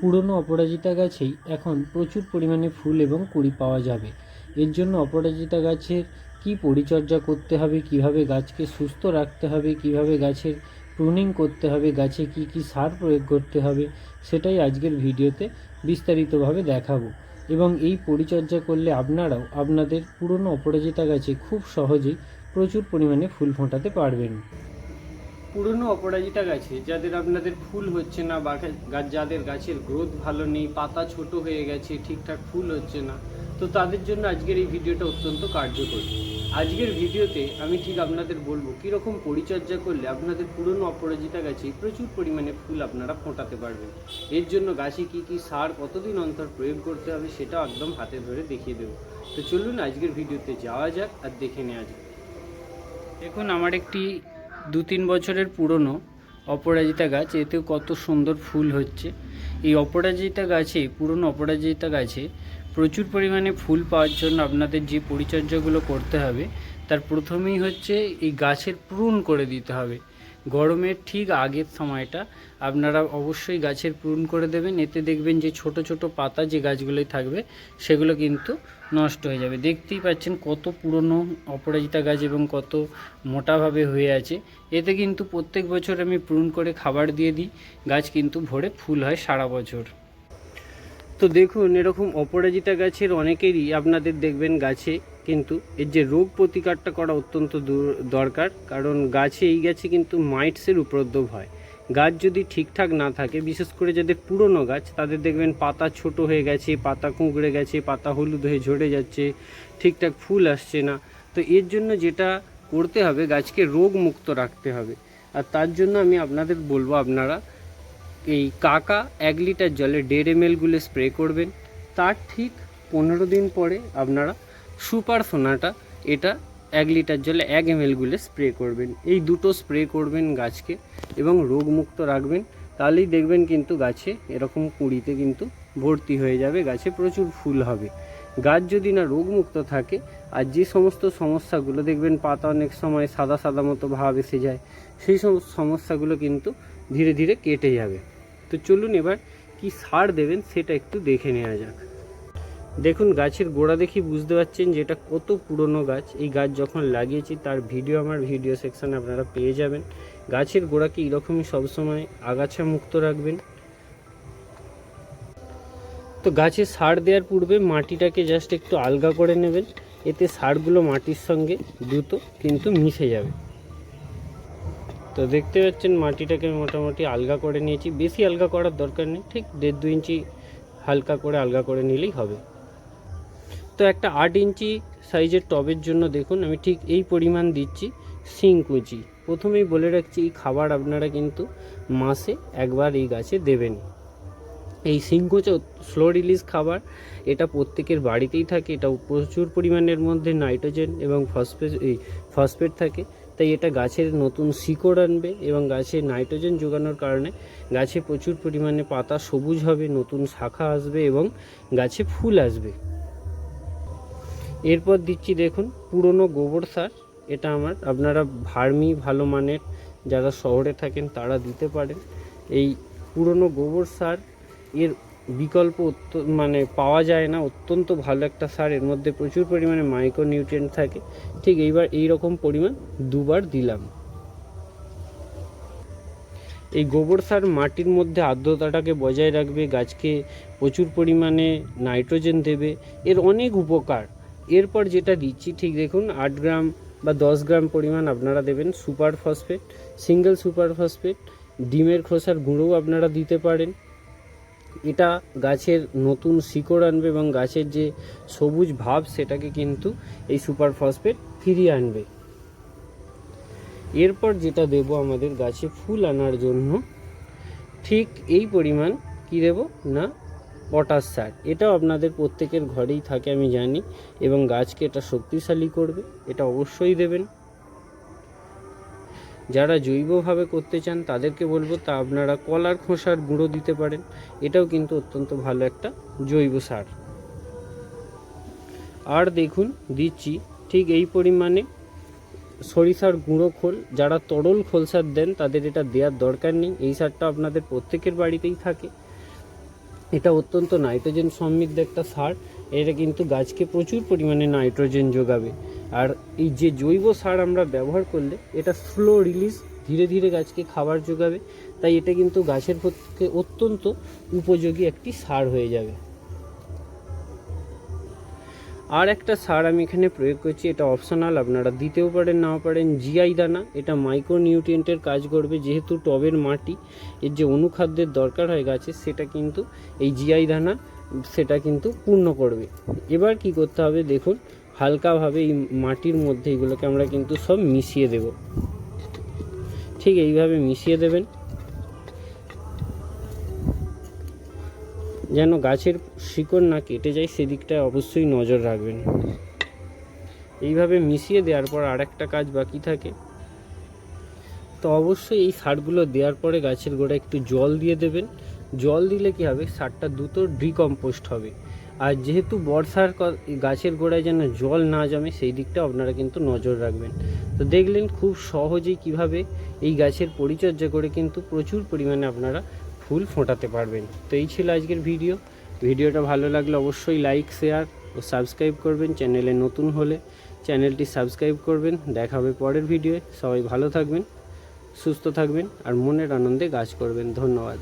পুরনো অপরাজিতা গাছেই এখন প্রচুর পরিমাণে ফুল এবং কুড়ি পাওয়া যাবে। এর জন্য অপরাজিতা গাছের কি পরিচর্যা করতে হবে, কীভাবে গাছকে সুস্থ রাখতে হবে, কীভাবে গাছের প্রুনিং করতে হবে, গাছে কি কি সার প্রয়োগ করতে হবে, সেটাই আজকের ভিডিওতে বিস্তারিতভাবে দেখাবো। এবং এই পরিচর্যা করলে আপনারাও আপনাদের পুরনো অপরাজিতা গাছে খুব সহজেই প্রচুর পরিমাণে ফুল ফোটাতে পারবেন। পুরনো অপরাজিতা গাছে, যাদের আপনাদের ফুল হচ্ছে না, বা যাদের গাছের গ্রোথ ভালো নেই, পাতা ছোট হয়ে গেছে, ঠিকঠাক ফুল হচ্ছে না, তো তাদের জন্য আজকের এই ভিডিওটা অত্যন্ত কার্যকর। আজকের ভিডিওতে আমি ঠিক আপনাদের বলব, কীরকম পরিচর্যা করলে আপনাদের পুরনো অপরাজিতা গাছে প্রচুর পরিমাণে ফুল আপনারা ফোটাতে পারবেন? এর জন্য গাছে কি কি সার কতদিন অন্তর প্রয়োগ করতে হবে সেটা একদম হাতে ধরে দেখিয়ে দেবো। তো চলুন আজকের ভিডিওতে যাওয়া যাক আর দেখে নেওয়া যাক। দেখুন, আমার একটি দু তিন বছরের পুরনো অপরাজিতা গাছ, এতেও কত সুন্দর ফুল হচ্ছে। এই অপরাজিতা গাছে, পুরনো অপরাজিতা গাছে প্রচুর পরিমাণে ফুল পাওয়ার জন্য আপনাদের যে পরিচর্যাগুলো করতে হবে, তার প্রথমেই হচ্ছে এই গাছের প্রুন করে দিতে হবে। গরমের ঠিক আগের সময়টা। আপনারা অবশ্যই গাছের পূরণ করে দেবেন, এতে দেখবেন যে ছোট ছোট পাতা যে গাছগুলোই থাকবে, সেগুলো কিন্তু নষ্ট হয়ে যাবে। দেখতেই পাচ্ছেন কত পুরনো অপরাজিতা গাছ এবং কত মোটাভাবে হয়ে আছে। এতে কিন্তু প্রত্যেক বছর আমি পূরণ করে খাবার দিয়ে দিই। গাছ কিন্তু ভরে ফুল হয় সারা বছর। তো দেখুন, এরকম অপরাজিতা গাছের অনেকেরই আপনাদের দেখবেন গাছে, কিন্তু এর যে রোগ প্রতিকারটা করা অত্যন্ত দূর- দরকার, কারণ গাছে, এই গাছে কিন্তু মাইটসের উপদ্রব হয়। গাছ যদি ঠিকঠাক না থাকে, বিশেষ করে যাদের পুরনো গাছ, তাদের দেখবেন পাতা ছোট হয়ে গেছে, পাতা কুঁকড়ে গেছে, পাতা হলুদ হয়ে ঝরে যাচ্ছে, ঠিকঠাক ফুল আসছে না। তো এর জন্য যেটা করতে হবে, গাছকে রোগ মুক্ত রাখতে হবে। আর তার জন্য আমি আপনাদের বলব আপনারা এই কাকা এক লিটার জলে দেড় এম গুলে স্প্রে করবেন। তার ঠিক পনেরো দিন পরে আপনারা সুপার সোনাটা এটা এক লিটার জলে এক এম গুলে স্প্রে করবেন। এই দুটো স্প্রে করবেন গাছকে এবং রোগমুক্ত রাখবেন। তাহলেই দেখবেন কিন্তু গাছে এরকম কুঁড়িতে কিন্তু ভর্তি হয়ে যাবে, গাছে প্রচুর ফুল হবে। গাছ যদি না রোগমুক্ত থাকে, আর যে সমস্ত সমস্যাগুলো দেখবেন পাতা অনেক সময় সাদা সাদা মতো ভাব এসে যায়, সেই সমস্যাগুলো কিন্তু ধীরে ধীরে কেটে যাবে। তো চলুন এবার কি সার দেবেন সেটা একটু দেখে নেওয়া যাক। দেখুন, গাছের গোড়া দেখি বুঝতে পারছেন যে এটা কত পুরনো গাছ। এই গাছ যখন লাগিয়েছি, তার ভিডিও আমার ভিডিও সেকশানে আপনারা পেয়ে যাবেন। গাছের গোড়াকে এরকমই সবসময় আগাছা মুক্ত রাখবেন। তো গাছে সার দেওয়ার পূর্বে মাটিটাকে জাস্ট একটু আলগা করে নেবেন। এতে সারগুলো মাটির সঙ্গে দ্রুত কিন্তু মিশে যাবে। তো দেখতে পাচ্ছেন মাটিটাকে আমি মোটামুটি আলগা করে নিয়েছি। বেশি আলগা করার দরকার নেই, ঠিক দেড় দু ইঞ্চি হালকা করে আলগা করে নিলেই হবে। তো একটা আট ইঞ্চি সাইজের টবের জন্য দেখুন, আমি ঠিক এই পরিমাণ দিচ্ছি শিংকুচি প্রথমেই বলে রাখছি, এই খাবার আপনারা কিন্তু মাসে একবার এই গাছে দেবেন। এই সিংকুচো স্লো রিলিজ খাবার, এটা প্রত্যেকের বাড়িতেই থাকে, এটা প্রচুর পরিমাণের মধ্যে নাইট্রোজেন এবং ফসফেট, এই ফসফেট থাকে। তাই এটা গাছের নতুন শিকড় আনবে এবং গাছে নাইট্রোজেন যোগানোর কারণে গাছে প্রচুর পরিমাণে পাতা সবুজ হবে, নতুন শাখা আসবে এবং গাছে ফুল আসবে। এরপর দিচ্ছি দেখুন পুরনো গোবর সার। এটা আমার, আপনারা ভার্মি ভালো মানের যারা শহরে থাকেন তারা দিতে পারেন। এই পুরনো গোবর সার, এর বিকল্প মানে পাওয়া যায় না। অত্যন্ত ভালো একটা সার। এর মধ্যে প্রচুর পরিমাণে মাইক্রো নিউট্রিয়েন্ট থাকে। ঠিক এইবার এই রকম পরিমাণ দুবার দিলাম। এই গোবর সার মাটির মধ্যে আর্দ্রতাটাকে বজায় রাখবে, গাছকে প্রচুর পরিমাণে নাইট্রোজেন দেবে। এর অনেক উপকার। এরপর যেটা দিচ্ছি, ঠিক দেখুন, আট গ্রাম বা দশ গ্রাম পরিমাণ আপনারা দেবেন super phosphate single super phosphate, ডিমের খোসার গুঁড়োও আপনারা দিতে পারেন। এটা গাছের নতুন শিকড় আনবে এবং গাছের যে সবুজ ভাব, সেটাকে কিন্তু এই সুপার ফসফেট ফিরিয়ে আনবে। এরপর যেটা দেব আমাদের গাছে ফুল আনার জন্য, ঠিক এই পরিমাণ কি দেব না, পটাশ সার। এটাও আপনাদের প্রত্যেকের ঘরেই থাকে, আমি জানি, এবং গাছকে এটা শক্তিশালী করবে, এটা অবশ্যই দেবেন। যারা জৈবভাবে করতে চান তাদেরকে বলব তা আপনারা কলার খোসার গুঁড়ো দিতে পারেন। এটাও কিন্তু অত্যন্ত ভালো একটা জৈব সার। আর দেখুন, দিচ্ছি ঠিক এই পরিমাণে সরিষার গুঁড়ো খোল। যারা তরল খোল সার দেন তাদের এটা দেওয়ার দরকার নেই। এই সারটা আপনাদের প্রত্যেকের বাড়িতেই থাকে। এটা অত্যন্ত নাইট্রোজেন সমৃদ্ধ একটা সার। এটা কিন্তু গাছকে প্রচুর পরিমাণে নাইট্রোজেন যোগাবে। আর এই যে জৈব সার আমরা ব্যবহার করলে এটা স্লো রিলিজ ধীরে ধীরে গাছকে খাবার যোগাবে। তাই এটা কিন্তু গাছের পক্ষে অত্যন্ত উপযোগী একটি সার হয়ে যাবে। আর একটা সার আমি এখানে প্রয়োগ করছি, এটা অপশনাল আপনারা দিতেও পারেন, নাও পারেন জিআই দানা, এটা মাইক্রো নিউট্রিয়েন্টের কাজ করবে। যেহেতু টবের মাটি, এর যে অনুখাদ্যের দরকার হয় গাছে, সেটা কিন্তু এই জিআই দানা, সেটা কিন্তু পূর্ণ করবে। এবার কি করতে হবে দেখুন হালকাভাবে এই মাটির মধ্যে এগুলোকে আমরা কিন্তু সব মিশিয়ে দেব। ঠিক এইভাবে মিশিয়ে দেবেন। যেন গাছের শিকড় না কেটে যায় সেদিকটায় অবশ্যই নজর রাখবেন। এইভাবে মিশিয়ে দেওয়ার পর আর একটা কাজ বাকি থাকে। তো অবশ্যই এই সারগুলো দেওয়ার পরে গাছের গোড়ায় একটু জল দিয়ে দেবেন। জল দিলে কি হবে? সারটা দ্রুত ডিকম্পোস্ট হবে। আর যেহেতু বর্ষার গাছের গোড়ায় যেন জল না জমে, সেই দিকটা আপনারা কিন্তু নজর রাখবেন। তো দেখলেন খুব সহজেই কীভাবে এই গাছের পরিচর্যা করে কিন্তু প্রচুর পরিমাণে আপনারা ফুল ফোটাতে পারবেন। তো এই ছিল আজকের ভিডিও। ভিডিওটা ভালো লাগলে অবশ্যই লাইক শেয়ার ও সাবস্ক্রাইব করবেন। চ্যানেলে নতুন হলে চ্যানেলটি সাবস্ক্রাইব করবেন। দেখা হবে পরের ভিডিওয়ে। সবাই ভালো থাকবেন, সুস্থ থাকবেন আর মনের আনন্দে গাছ করবেন। ধন্যবাদ।